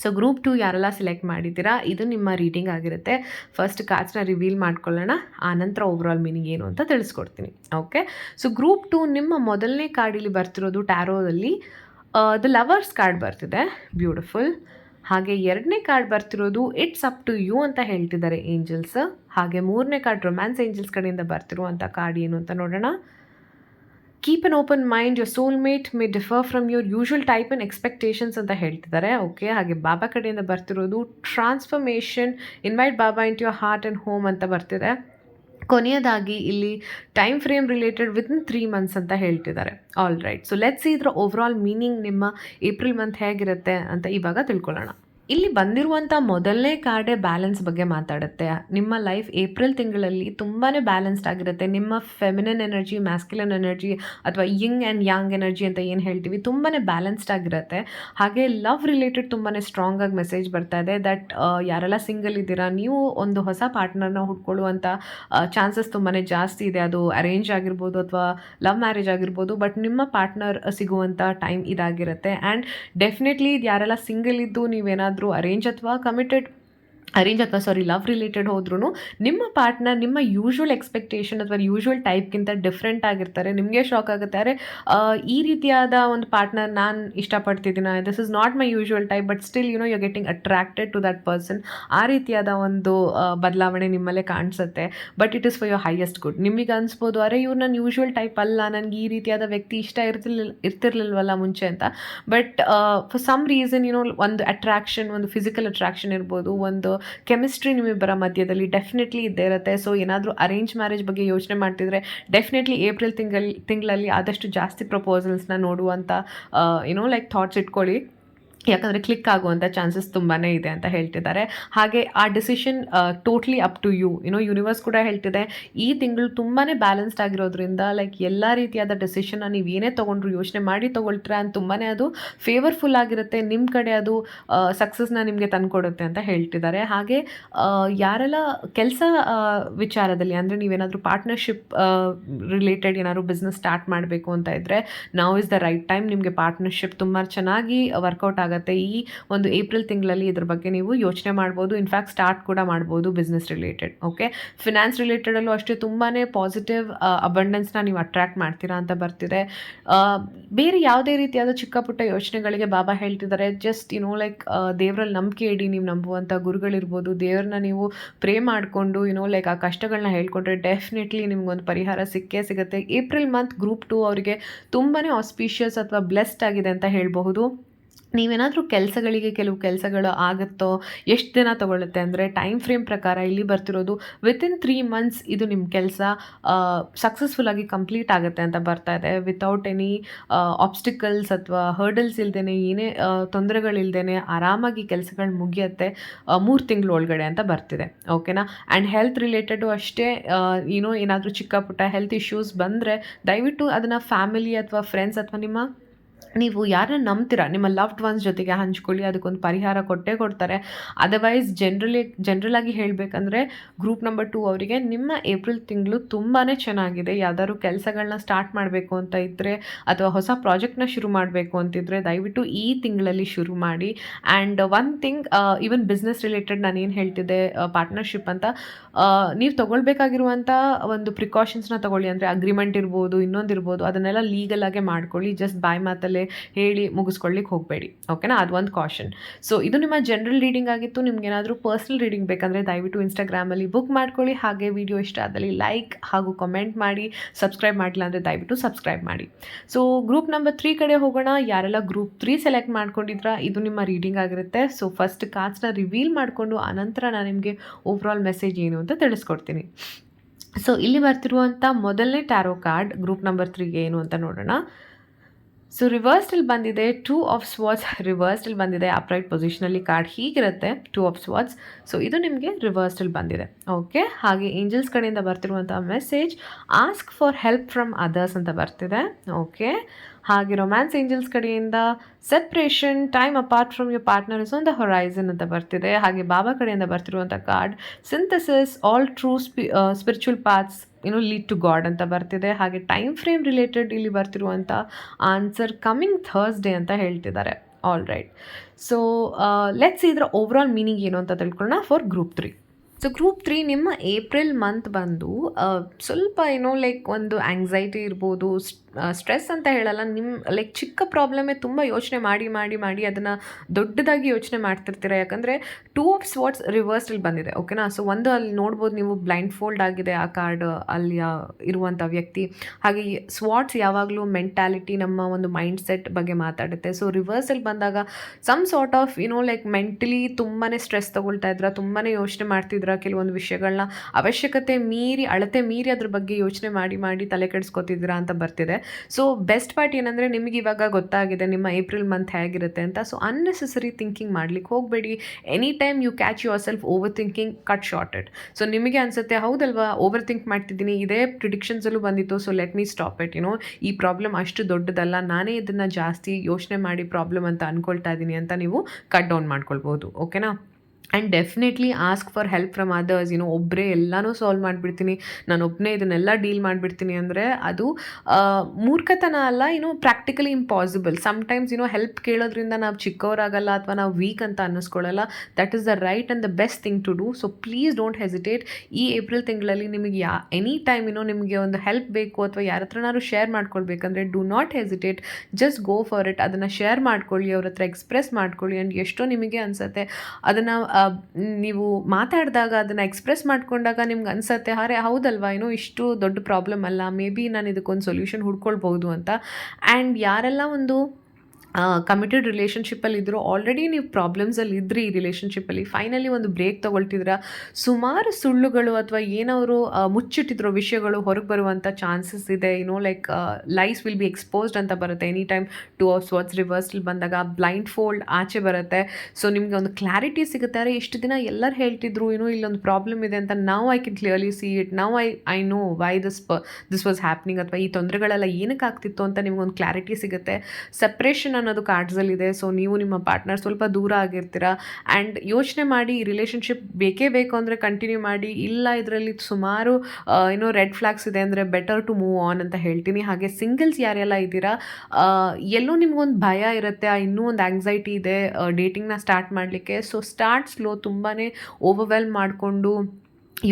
so group two ಯಾರೆಲ್ಲ ಸೆಲೆಕ್ಟ್ ಮಾಡಿದ್ದೀರಾ? ಇದು ನಿಮ್ಮ ರೀಡಿಂಗ್ ಆಗಿರುತ್ತೆ. ಫಸ್ಟ್ ಕಾರ್ಡ್ಸ್ನ ರಿವೀಲ್ ಮಾಡ್ಕೊಳ್ಳೋಣ. ಆನಂತರ ಓವರಾಲ್ ಮೀನಿಂಗ್ ಏನು ಅಂತ ತಿಳಿಸ್ಕೊಡ್ತೀನಿ. ಓಕೆ ಸೊ ಗ್ರೂಪ್ ಟು ನಿಮ್ಮ ಮೊದಲನೇ ಕಾರ್ಡಿಲಿ ಬರ್ತಿರೋದು ಟ್ಯಾರೋದಲ್ಲಿ ದ ಲವರ್ಸ್ ಕಾರ್ಡ್ ಬರ್ತಿದೆ. ಬ್ಯೂಟಿಫುಲ್ ಹಾಗೆ ಎರಡನೇ ಕಾರ್ಡ್ ಬರ್ತಿರೋದು ಇಟ್ಸ್ ಅಪ್ ಟು ಯು ಅಂತ ಹೇಳ್ತಿದ್ದಾರೆ ಏಂಜಲ್ಸ್ ಹಾಗೆ ಮೂರನೇ ಕಾರ್ಡ್ ರೊಮ್ಯಾನ್ಸ್ ಏಂಜಲ್ಸ್ ಕಡೆಯಿಂದ ಬರ್ತಿರುವಂಥ ಕಾರ್ಡ್ ಏನು ಅಂತ ನೋಡೋಣ. Keep an open mind your soul mate may differ from your usual type and expectations ಅಂತ ಹೇಳ್ತಿದ್ದಾರೆ. ಓಕೆ ಹಾಗೆ ಬಾಬಾ ಕಡೆಯಿಂದ ಬರ್ತಿರೋದು transformation invite Baba into your heart and home ಅಂತ ಬರ್ತಿದೆ. ಕೊನೆಯದಾಗಿ ಇಲ್ಲಿ time frame related within three months ಅಂತ ಹೇಳ್ತಿದ್ದಾರೆ. ಆಲ್ ರೈಟ್ ಸೊ ಲೆಟ್ಸ್ ಇದ್ರ ಓವರ್ ಆಲ್ ಮೀನಿಂಗ್ ನಿಮ್ಮ ಏಪ್ರಿಲ್ ಮಂತ್ ಹೇಗಿರುತ್ತೆ ಅಂತ ಇವಾಗ ತಿಳ್ಕೊಳ್ಳೋಣ. ಇಲ್ಲಿ ಬಂದಿರುವಂಥ ಮೊದಲನೇ ಕಾರ್ಡೇ ಬ್ಯಾಲೆನ್ಸ್ ಬಗ್ಗೆ ಮಾತಾಡುತ್ತೆ. ನಿಮ್ಮ ಲೈಫ್ ಏಪ್ರಿಲ್ ತಿಂಗಳಲ್ಲಿ ತುಂಬಾ ಬ್ಯಾಲೆನ್ಸ್ಡ್ ಆಗಿರುತ್ತೆ. ನಿಮ್ಮ ಫೆಮಿನನ್ ಎನರ್ಜಿ ಮ್ಯಾಸ್ಕ್ಯುಲನ್ ಎನರ್ಜಿ ಅಥವಾ ಯಿಂಗ್ ಆ್ಯಂಡ್ ಯಾಂಗ್ ಎನರ್ಜಿ ಅಂತ ಏನು ಹೇಳ್ತೀವಿ ತುಂಬಾ ಬ್ಯಾಲೆನ್ಸ್ಡ್ ಆಗಿರುತ್ತೆ. ಹಾಗೆ ಲವ್ ರಿಲೇಟೆಡ್ ತುಂಬಾ ಸ್ಟ್ರಾಂಗ್ ಆಗಿ ಮೆಸೇಜ್ ಬರ್ತಾ ಇದೆ. ದಟ್ ಯಾರೆಲ್ಲ ಸಿಂಗಲ್ ಇದ್ದೀರಾ, ನೀವು ಒಂದು ಹೊಸ ಪಾರ್ಟ್ನರ್ನ ಹುಡ್ಕೊಳ್ಳುವಂಥ ಚಾನ್ಸಸ್ ತುಂಬಾ ಜಾಸ್ತಿ ಇದೆ. ಅದು ಅರೇಂಜ್ ಆಗಿರ್ಬೋದು ಅಥವಾ ಲವ್ ಮ್ಯಾರೇಜ್ ಆಗಿರ್ಬೋದು ಬಟ್ ನಿಮ್ಮ ಪಾರ್ಟ್ನರ್ ಸಿಗುವಂಥ ಟೈಮ್ ಇದಾಗಿರುತ್ತೆ. ಆ್ಯಂಡ್ ಡೆಫಿನೆಟ್ಲಿ ಇದು ಯಾರೆಲ್ಲ ಸಿಂಗಲ್ ಇದ್ದು ನೀವೇನಾದರೂ ಅರೇಂಜ್ ಅಥವಾ ಕಮಿಟೆಡ್ ಅರೇಂಜ್ ಅಥವಾ ಸಾರಿ ಲವ್ ರಿಲೇಟೆಡ್ ಹೋದ್ರೂ ನಿಮ್ಮ ಪಾರ್ಟ್ನರ್ ನಿಮ್ಮ ಯೂಶ್ವಲ್ ಎಕ್ಸ್ಪೆಕ್ಟೇಷನ್ ಅಥವಾ ಯೂಶ್ವಲ್ ಟೈಪ್ಗಿಂತ ಡಿಫ್ರೆಂಟ್ ಆಗಿರ್ತಾರೆ. ನಿಮಗೆ ಶಾಕ್ ಆಗುತ್ತೆ. ಅರೆ ಈ ರೀತಿಯಾದ ಒಂದು ಪಾರ್ಟ್ನರ್ ನಾನು ಇಷ್ಟಪಡ್ತಿದ್ದೀನಿ? This is not my usual type but still you know you getting attracted to that person ಆ ರೀತಿಯಾದ ಒಂದು ಬದಲಾವಣೆ ನಿಮ್ಮಲ್ಲೇ ಕಾಣಿಸುತ್ತೆ. But it is for your highest good ನಿಮಗೆ ಅನಿಸ್ಬೋದು, ಅರೆ ಇವ್ರು ನನ್ನ ಯೂಶ್ವಲ್ ಟೈಪ್ ಅಲ್ಲ, ನನಗೆ ಈ ರೀತಿಯಾದ ವ್ಯಕ್ತಿ ಇಷ್ಟ ಇರ್ತಿರ್ಲಿಲ್ಲ ಇರ್ತಿರ್ಲಿಲ್ವಲ್ಲ ಮುಂಚೆ ಅಂತ. ಬಟ್ ಫಾರ್ ಸಮ್ ರೀಸನ್ ಏನೋ ಒಂದು ಅಟ್ರಾಕ್ಷನ್ ಒಂದು ಫಿಸಿಕಲ್ ಅಟ್ರಾಕ್ಷನ್ ಇರ್ಬೋದು, ಒಂದು ಕೆಮಿಸ್ಟ್ರಿ ನಿಮ್ಮಿಬ್ಬರ ಮಧ್ಯದಲ್ಲಿ ಡೆಫಿನೆಟ್ಲಿ ಇದ್ದೇ ಇರುತ್ತೆ. ಸೊ ಏನಾದರೂ ಅರೇಂಜ್ ಮ್ಯಾರೇಜ್ ಬಗ್ಗೆ ಯೋಚನೆ ಮಾಡ್ತಿದ್ರೆ ಡೆಫಿನೆಟ್ಲಿ ಏಪ್ರಿಲ್ ತಿಂಗಳಲ್ಲಿ ತಿಂಗಳಲ್ಲಿ ಆದಷ್ಟು ಜಾಸ್ತಿ ಪ್ರಪೋಸಲ್ಸ್ನ ನೋಡುವಂಥ ಏನೋ ಲೈಕ್ ಥಾಟ್ಸ್ ಇಟ್ಕೊಳ್ಳಿ. ಯಾಕಂದರೆ ಕ್ಲಿಕ್ ಆಗುವಂಥ ಚಾನ್ಸಸ್ ತುಂಬಾ ಇದೆ ಅಂತ ಹೇಳ್ತಿದ್ದಾರೆ. ಹಾಗೆ ಆ decision totally up to you you know universe ಕೂಡ ಹೇಳ್ತಿದೆ, ಈ ತಿಂಗಳು ತುಂಬಾ ಬ್ಯಾಲೆನ್ಸ್ಡ್ ಆಗಿರೋದ್ರಿಂದ ಲೈಕ್ ಎಲ್ಲ ರೀತಿಯಾದ ಡೆಸಿಷನ್ನ ನೀವು ಏನೇ ತೊಗೊಂಡ್ರು ಯೋಚನೆ ಮಾಡಿ ತೊಗೊಳ್ತೀರಾ ಅಂತ ತುಂಬಾ ಅದು ಫೇವರ್ಫುಲ್ ಆಗಿರುತ್ತೆ. ನಿಮ್ಮ ಕಡೆ ಅದು ಸಕ್ಸಸ್ನ ನಿಮಗೆ ತಂದುಕೊಡುತ್ತೆ ಅಂತ ಹೇಳ್ತಿದ್ದಾರೆ. ಹಾಗೆ ಯಾರೆಲ್ಲ ಕೆಲಸ ವಿಚಾರದಲ್ಲಿ ಅಂದರೆ ನೀವೇನಾದರೂ ಪಾರ್ಟ್ನರ್ಶಿಪ್ ರಿಲೇಟೆಡ್ ಏನಾದರೂ ಬಿಸ್ನೆಸ್ ಸ್ಟಾರ್ಟ್ ಮಾಡಬೇಕು ಅಂತ ಇದ್ದರೆ ನಾವು ಇಸ್ ದ ರೈಟ್ ಟೈಮ್ ನಿಮಗೆ ಪಾರ್ಟ್ನರ್ಶಿಪ್ ತುಂಬ ಚೆನ್ನಾಗಿ ವರ್ಕೌಟ್ ಆಗುತ್ತೆ. ಈ ಒಂದು ಏಪ್ರಿಲ್ ತಿಂಗಳಲ್ಲಿ ಇದ್ರ ಬಗ್ಗೆ ನೀವು ಯೋಚನೆ ಮಾಡ್ಬೋದು. ಇನ್ಫ್ಯಾಕ್ಟ್ ಸ್ಟಾರ್ಟ್ ಕೂಡ ಮಾಡ್ಬೋದು ಬಿಸ್ನೆಸ್ ರಿಲೇಟೆಡ್ ಓಕೆ ಫಿನಾನ್ಸ್ ರಿಲೇಟೆಡಲ್ಲೂ ಅಷ್ಟೇ ತುಂಬಾ ಪಾಸಿಟಿವ್ ಅಬಂಡೆನ್ಸ್ನ ನೀವು ಅಟ್ರ್ಯಾಕ್ಟ್ ಮಾಡ್ತೀರಾ ಅಂತ ಬರ್ತಿದೆ. ಬೇರೆ ಯಾವುದೇ ರೀತಿಯಾದ ಚಿಕ್ಕ ಪುಟ್ಟ ಯೋಚನೆಗಳಿಗೆ ಬಾಬಾ ಹೇಳ್ತಿದ್ದಾರೆ. ಜಸ್ಟ್ ಯುನೋ ಲೈಕ್ ದೇವರಲ್ಲಿ ನಂಬಿಕೆ ಇಡಿ ನೀವು ನಂಬುವಂಥ ಗುರುಗಳಿರ್ಬೋದು. ದೇವ್ರನ್ನ ನೀವು ಪ್ರೇ ಮಾಡಿಕೊಂಡು ಯುನೋ ಲೈಕ್ ಆ ಕಷ್ಟಗಳನ್ನ ಹೇಳ್ಕೊಂಡ್ರೆ ಡೆಫಿನೆಟ್ಲಿ ನಿಮ್ಗೊಂದು ಪರಿಹಾರ ಸಿಕ್ಕೇ ಸಿಗುತ್ತೆ. ಏಪ್ರಿಲ್ ಮಂತ್ ಗ್ರೂಪ್ ಟು ಅವರಿಗೆ ತುಂಬಾ ಆಸ್ಪಿಷಿಯಸ್ ಅಥವಾ ಬ್ಲೆಸ್ಡ್ ಆಗಿದೆ ಅಂತ ಹೇಳಬಹುದು. ನೀವೇನಾದರೂ ಕೆಲಸಗಳಿಗೆ ಕೆಲವು ಕೆಲಸಗಳು ಆಗುತ್ತೋ, ಎಷ್ಟು ದಿನ ತಗೊಳ್ಳುತ್ತೆ ಅಂದರೆ ಟೈಮ್ ಫ್ರೇಮ್ ಪ್ರಕಾರ ಇಲ್ಲಿ ಬರ್ತಿರೋದು ವಿತಿನ್ ತ್ರೀ ಮಂತ್ಸ್ ಇದು ನಿಮ್ಮ ಕೆಲಸ ಸಕ್ಸಸ್ಫುಲ್ಲಾಗಿ ಕಂಪ್ಲೀಟ್ ಆಗುತ್ತೆ ಅಂತ ಬರ್ತಾ ಇದೆ. ವಿತೌಟ್ ಎನಿ ಆಬ್ಸ್ಟಿಕಲ್ಸ್ ಅಥವಾ ಹರ್ಡಲ್ಸ್ ಇಲ್ದೇ ಏನೇ ತೊಂದರೆಗಳಿಲ್ದೇ ಆರಾಮಾಗಿ ಕೆಲಸಗಳು ಮುಗಿಯುತ್ತೆ ಮೂರು ತಿಂಗಳು ಒಳಗಡೆ ಅಂತ ಬರ್ತಿದೆ. ಓಕೆನಾ ಆ್ಯಂಡ್ ಹೆಲ್ತ್ ರಿಲೇಟೆಡು ಅಷ್ಟೇ ಏನೋ ಏನಾದರೂ ಚಿಕ್ಕ ಪುಟ್ಟ ಹೆಲ್ತ್ ಇಶ್ಯೂಸ್ ಬಂದರೆ ದಯವಿಟ್ಟು ಅದನ್ನು ಫ್ಯಾಮಿಲಿ ಅಥವಾ ಫ್ರೆಂಡ್ಸ್ ಅಥವಾ ನಿಮ್ಮ ನೀವು ಯಾರನ್ನ ನಂಬ್ತೀರಾ? ನಿಮ್ಮ ಲವ್ಡ್ ಒನ್ಸ್ ಜೊತೆಗೆ ಹಂಚ್ಕೊಳ್ಳಿ, ಅದಕ್ಕೊಂದು ಪರಿಹಾರ ಕೊಟ್ಟೇ ಕೊಡ್ತಾರೆ. ಅದರ್ವೈಸ್ ಜನರಲಿ ಜನ್ರಲ್ ಆಗಿ ಹೇಳಬೇಕಂದ್ರೆ ಗ್ರೂಪ್ ನಂಬರ್ ಟೂ ಅವರಿಗೆ ನಿಮ್ಮ ಏಪ್ರಿಲ್ ತಿಂಗಳು ತುಂಬಾ ಚೆನ್ನಾಗಿದೆ. ಯಾವ್ದಾದ್ರು ಕೆಲಸಗಳನ್ನ ಸ್ಟಾರ್ಟ್ ಮಾಡಬೇಕು ಅಂತ ಇದ್ದರೆ ಅಥವಾ ಹೊಸ ಪ್ರಾಜೆಕ್ಟ್ನ ಶುರು ಮಾಡಬೇಕು ಅಂತಿದ್ರೆ ದಯವಿಟ್ಟು ಈ ತಿಂಗಳಲ್ಲಿ ಶುರು ಮಾಡಿ. And one thing even business related ನಾನು ಏನು ಹೇಳ್ತಿದ್ದೆ ಪಾರ್ಟ್ನರ್ಶಿಪ್ ಅಂತ ನೀವು ತೊಗೊಳ್ಬೇಕಾಗಿರುವಂಥ ಒಂದು ಪ್ರಿಕಾಷನ್ಸ್ನ ತಗೊಳ್ಳಿ. ಅಂದರೆ ಅಗ್ರಿಮೆಂಟ್ ಇರ್ಬೋದು, ಇನ್ನೊಂದು ಇರ್ಬೋದು, ಅದನ್ನೆಲ್ಲ ಲೀಗಲ್ ಆಗಿ ಮಾಡ್ಕೊಳ್ಳಿ. ಜಸ್ಟ್ ಬಾಯ್ ಮಾತಲ್ಲೇ ಹೇಳಿ ಮುಗಿಸ್ಕೊಳ್ಳಿಕ್ಕೆ ಹೋಗಬೇಡಿ. ಓಕೆನಾ ಅದು ಒಂದು ಕಾಷನ್ ಸೊ ಇದು ನಿಮ್ಮ ಜನರಲ್ ರೀಡಿಂಗ್ ಆಗಿತ್ತು. ನಿಮ್ಗೆ ಏನಾದರೂ ಪರ್ಸ್ನಲ್ ರೀಡಿಂಗ್ ಬೇಕಂದರೆ ದಯವಿಟ್ಟು ಇನ್ಸ್ಟಾಗ್ರಾಮಲ್ಲಿ ಬುಕ್ ಮಾಡ್ಕೊಳ್ಳಿ. ಹಾಗೆ ವಿಡಿಯೋ ಇಷ್ಟ ಆದಲ್ಲಿ ಲೈಕ್ ಹಾಗೂ ಕಮೆಂಟ್ ಮಾಡಿ. ಸಬ್ಸ್ಕ್ರೈಬ್ ಮಾಡಿಲ್ಲ ಅಂದರೆ ದಯವಿಟ್ಟು ಸಬ್ಸ್ಕ್ರೈಬ್ ಮಾಡಿ. ಸೊ ಗ್ರೂಪ್ ನಂಬರ್ ತ್ರೀ ಕಡೆ ಹೋಗೋಣ. ಯಾರೆಲ್ಲ ಗ್ರೂಪ್ ತ್ರೀ ಸೆಲೆಕ್ಟ್ ಮಾಡ್ಕೊಂಡಿದ್ರ, ಇದು ನಿಮ್ಮ ರೀಡಿಂಗ್ ಆಗಿರುತ್ತೆ. ಸೊ ಫಸ್ಟ್ ಕಾರ್ಡ್ಸ್ನ ರಿವೀಲ್ ಮಾಡಿಕೊಂಡು ಆನಂತರ ನಾನು ನಿಮಗೆ ಓವರಾಲ್ ಮೆಸೇಜ್ ಏನು ಅಂತ ತಿಳಿಸ್ಕೊಡ್ತೀನಿ. ಸೊ ಇಲ್ಲಿ ಬರ್ತಿರುವಂಥ ಮೊದಲನೇ ಟ್ಯಾರೋ ಕಾರ್ಡ್ ಗ್ರೂಪ್ ನಂಬರ್ ತ್ರೀಗೆ ಏನು ಅಂತ ನೋಡೋಣ. ಸೊ ರಿವರ್ಸ್ಡಲ್ಲಿ ಬಂದಿದೆ. ಟೂ ಆಫ್ ಸ್ವಾಟ್ಸ್ ರಿವರ್ಸ್ಡಲ್ಲಿ ಬಂದಿದೆ. ಅಪ್ರೈಟ್ ಪೊಸಿಷನಲ್ಲಿ ಕಾರ್ಡ್ ಹೀಗಿರುತ್ತೆ. ಟೂ ಆಫ್ ಸ್ವಾಟ್ಸ್ ಸೊ ಇದು ನಿಮಗೆ ರಿವರ್ಸ್ಡಲ್ಲಿ ಬಂದಿದೆ. ಓಕೆ ಹಾಗೆ ಏಂಜಲ್ಸ್ ಕಡೆಯಿಂದ ಬರ್ತಿರುವಂಥ message ask for help from others ಅಂತ ಬರ್ತಿದೆ. ಓಕೆ ಹಾಗೆ ರೊಮ್ಯಾನ್ಸ್ ಏಂಜಲ್ಸ್ ಕಡೆಯಿಂದ separation time apart from your partner is on the horizon ಅಂತ ಬರ್ತಿದೆ. ಹಾಗೆ ಬಾಬಾ ಕಡೆಯಿಂದ ಬರ್ತಿರುವಂಥ card synthesis all true spi spiritual paths no lead to God ಅಂತ ಬರ್ತಿದೆ. ಹಾಗೆ ಟೈಮ್ ಫ್ರೇಮ್ ರಿಲೇಟೆಡ್ ಇಲ್ಲಿ ಬರ್ತಿರುವಂಥ ಆನ್ಸರ್ ಕಮಿಂಗ್ ಥರ್ಸ್ಡೇ ಅಂತ ಹೇಳ್ತಿದ್ದಾರೆ. ಆಲ್ ರೈಟ್ ಸೊ ಲೆಟ್ಸ್ ಇದರ ಓವರ್ ಆಲ್ ಮೀನಿಂಗ್ ಏನು ಅಂತ ತಿಳ್ಕೊಳ್ಳೋಣ for group three so group three ನಿಮ್ಮ ಏಪ್ರಿಲ್ ಮಂತ್ ಬಂದು ಸ್ವಲ್ಪ ಏನೋ ಲೈಕ್ ಒಂದು ಆಂಗ್ಸೈಟಿ ಇರ್ಬೋದು ಸ್ಟ್ರೆಸ್ ಅಂತ ಹೇಳಲ್ಲ ನಿಮ್ಮ ಲೈಕ್ ಚಿಕ್ಕ ಪ್ರಾಬ್ಲಮೇ ತುಂಬ ಯೋಚನೆ ಮಾಡಿ ಮಾಡಿ ಮಾಡಿ ಅದನ್ನು ದೊಡ್ಡದಾಗಿ ಯೋಚನೆ ಮಾಡ್ತಿರ್ತೀರ. ಯಾಕಂದರೆ ಟೂ ಆಫ್ ಸ್ವಾಟ್ಸ್ ರಿವರ್ಸಲ್ಲಿ ಬಂದಿದೆ ಓಕೆನಾ ಸೊ ಒಂದು ಅಲ್ಲಿ ನೋಡ್ಬೋದು ನೀವು ಬ್ಲೈಂಡ್ ಫೋಲ್ಡ್ ಆಗಿದೆ ಆ ಕಾರ್ಡ್ ಅಲ್ಲಿ ಇರುವಂಥ ವ್ಯಕ್ತಿ. ಹಾಗೆ ಸ್ವಾಟ್ಸ್ ಯಾವಾಗಲೂ ಮೆಂಟ್ಯಾಲಿಟಿ ನಮ್ಮ ಒಂದು ಮೈಂಡ್ ಸೆಟ್ ಬಗ್ಗೆ ಮಾತಾಡುತ್ತೆ. ಸೊ ರಿವರ್ಸಲ್ಲಿ ಬಂದಾಗ some sort of you know like mentally ತುಂಬಾ ಸ್ಟ್ರೆಸ್ ತೊಗೊಳ್ತಾ ಇದ್ರ ತುಂಬಾ ಯೋಚನೆ ಮಾಡ್ತಿದ್ರ ಕೆಲವೊಂದು ವಿಷಯಗಳನ್ನ ಅವಶ್ಯಕತೆ ಮೀರಿ, ಅಳತೆ ಮೀರಿ ಅದ್ರ ಬಗ್ಗೆ ಯೋಚನೆ ಮಾಡಿ ಮಾಡಿ ತಲೆ ಕೆಡಿಸ್ಕೊತಿದ್ದೀರಾ ಅಂತ ಬರ್ತಿದೆ. ಸೊ ಬೆಸ್ಟ್ ಪಾರ್ಟ್ ಏನಂದರೆ ನಿಮಗೆ ಇವಾಗ ಗೊತ್ತಾಗಿದೆ ನಿಮ್ಮ ಏಪ್ರಿಲ್ ಮಂತ್ ಹೇಗಿರುತ್ತೆ ಅಂತ. ಸೊ ಅನ್ನೆಸೆಸರಿ ಥಿಂಕಿಂಗ್ ಮಾಡ್ಲಿಕ್ಕೆ ಹೋಗಬೇಡಿ. Any time you catch yourself overthinking cut shorted so ನಿಮಗೆ ಅನಿಸುತ್ತೆ, ಹೌದಲ್ವಾ ಓವರ್ ಥಿಂಕ್ ಮಾಡ್ತಿದ್ದೀನಿ, ಇದೇ ಪ್ರಿಡಿಕ್ಷನ್ಸಲ್ಲೂ ಬಂದಿತ್ತು so let me stop it you know ಈ ಪ್ರಾಬ್ಲಮ್ ಅಷ್ಟು ದೊಡ್ಡದಲ್ಲ, ನಾನೇ ಇದನ್ನು ಜಾಸ್ತಿ ಯೋಚನೆ ಮಾಡಿ ಪ್ರಾಬ್ಲಮ್ ಅಂತ ಅಂದ್ಕೊಳ್ತಾ ಇದ್ದೀನಿ ಅಂತ ನೀವು ಕಟ್ ಡೌನ್ ಮಾಡ್ಕೊಳ್ಬೋದು ಓಕೆನಾ and definitely ask for help from others ಏನೋ ಒಬ್ಬರೇ ಎಲ್ಲನೂ ಸಾಲ್ವ್ ಮಾಡಿಬಿಡ್ತೀನಿ. ನಾನು ಒಬ್ಬನೇ ಇದನ್ನೆಲ್ಲ ಡೀಲ್ ಮಾಡಿಬಿಡ್ತೀನಿ ಅಂದರೆ ಅದು ಮೂರ್ಖತನ ಅಲ್ಲ ಏನೋ ಪ್ರಾಕ್ಟಿಕಲಿ ಇಂಪಾಸಿಬಲ್ ಸಮ್ಟೈಮ್ಸ್ ಏನೋ ಹೆಲ್ಪ್ ಕೇಳೋದ್ರಿಂದ ನಾವು ಚಿಕ್ಕವರಾಗಲ್ಲ ಅಥವಾ ನಾವು ವೀಕ್ ಅಂತ ಅನ್ನಿಸ್ಕೊಳ್ಳಲ್ಲ. That is the right and the best thing to do so please don't hesitate ಈ ಏಪ್ರಿಲ್ ತಿಂಗಳಲ್ಲಿ ನಿಮಗೆ ಯಾ ಎನಿ ಟೈಮ್ ಏನೋ ನಿಮಗೆ ಒಂದು ಹೆಲ್ಪ್ ಬೇಕು ಅಥವಾ ಯಾರ ಹತ್ರನಾದ್ರು share ಮಾಡ್ಕೊಳ್ಬೇಕಂದ್ರೆ do not hesitate just go for it ಅದನ್ನು ಶೇರ್ ಮಾಡ್ಕೊಳ್ಳಿ, ಅವ್ರ ಹತ್ರ ಎಕ್ಸ್ಪ್ರೆಸ್ ಮಾಡ್ಕೊಳ್ಳಿ. ಆ್ಯಂಡ್ ಎಷ್ಟೋ ನಿಮಗೆ ಅನಿಸುತ್ತೆ. ಅದನ್ನು ನೀವು ಮಾತಾಡಿದಾಗ ಅದನ್ನು ಎಕ್ಸ್ಪ್ರೆಸ್ ಮಾಡ್ಕೊಂಡಾಗ ನಿಮ್ಗೆ ಅನಿಸುತ್ತೆ, ಅರೆ, ಹೌದಲ್ವಾ? ಏನೋ ಇಷ್ಟು ದೊಡ್ಡ ಪ್ರಾಬ್ಲಮ್ ಅಲ್ಲ. ಮೇ ಬಿ ನಾನು ಇದಕ್ಕೊಂದು ಸೊಲ್ಯೂಷನ್ ಹುಡ್ಕೊಳ್ಬೋದು ಅಂತ. ಆ್ಯಂಡ್ ಯಾರೆಲ್ಲ ಒಂದು ಕಮಿಟೆಡ್ ರಿಲೇಷನ್ಶಿಪ್ಪಲ್ಲಿ ಇದ್ದರೂ ಆಲ್ರೆಡಿ ನೀವು ಪ್ರಾಬ್ಲಮ್ಸಲ್ಲಿ ಇದ್ರಿ ಈ ರಿಲೇಷನ್ಶಿಪ್ಪಲ್ಲಿ ಫೈನಲಿ ಒಂದು ಬ್ರೇಕ್ ತೊಗೊಳ್ತಿದ್ರ ಸುಮಾರು ಸುಳ್ಳುಗಳು ಅಥವಾ ಏನವರು ಮುಚ್ಚಿಟ್ಟಿದ್ರು ವಿಷಯಗಳು ಹೊರಗೆ ಬರುವಂಥ ಚಾನ್ಸಸ್ ಇದೆ. You know like life will be exposed ಅಂತ ಬರುತ್ತೆ. Any time two of swords ರಿವರ್ಸಲ್ಲಿ ಬಂದಾಗ ಬ್ಲೈಂಡ್ ಫೋಲ್ಡ್ ಆಚೆ ಬರುತ್ತೆ. ಸೊ ನಿಮಗೆ ಒಂದು ಕ್ಲಾರಿಟಿ ಸಿಗುತ್ತೆ. ಅರೆ, ಇಷ್ಟು ದಿನ ಎಲ್ಲರೂ ಹೇಳ್ತಿದ್ರು ಏನೋ ಇಲ್ಲೊಂದು ಪ್ರಾಬ್ಲಮ್ ಇದೆ ಅಂತ ನಾವು I can clearly see it ನಾವು I I know why this this was happening ಅಥವಾ ಈ ತೊಂದರೆಗಳೆಲ್ಲ ಏನಕ್ಕೆ ಆಗ್ತಿತ್ತು ಅಂತ ನಿಮ್ಗೊಂದು ಕ್ಲಾರಿಟಿ ಸಿಗುತ್ತೆ. ಸಪ್ರೇಷನ್ ಅನ್ನೋದು ಕಾರ್ಡ್ಸಲ್ಲಿದೆ ಸೊ ನೀವು ನಿಮ್ಮ ಪಾರ್ಟ್ನರ್ ಸ್ವಲ್ಪ ದೂರ ಆಗಿರ್ತೀರ. ಆ್ಯಂಡ್ ಯೋಚನೆ ಮಾಡಿ ಈ ರಿಲೇಷನ್ಶಿಪ್ ಬೇಕೇ ಬೇಕು ಅಂದರೆ ಕಂಟಿನ್ಯೂ ಮಾಡಿ. ಇಲ್ಲ ಇದರಲ್ಲಿ ಸುಮಾರು ಏನೋ ರೆಡ್ ಫ್ಲ್ಯಾಗ್ಸ್ ಇದೆ ಅಂದರೆ ಬೆಟರ್ ಟು ಮೂವ್ ಆನ್ ಅಂತ ಹೇಳ್ತೀನಿ. ಹಾಗೆ ಸಿಂಗಲ್ಸ್ ಯಾರೆಲ್ಲ ಇದ್ದೀರಾ ಎಲ್ಲೋ ನಿಮ್ಗೊಂದು ಭಯ ಇರುತ್ತೆ. ಇನ್ನೂ ಒಂದು ಆಂಗ್ಸೈಟಿ ಇದೆ ಡೇಟಿಂಗ್ನ ಸ್ಟಾರ್ಟ್ ಮಾಡಲಿಕ್ಕೆ. ಸೊ ಸ್ಟಾರ್ಟ್ ಸ್ಲೋ ತುಂಬಾ ಓವರ್ವೆಲ್ ಮಾಡಿಕೊಂಡು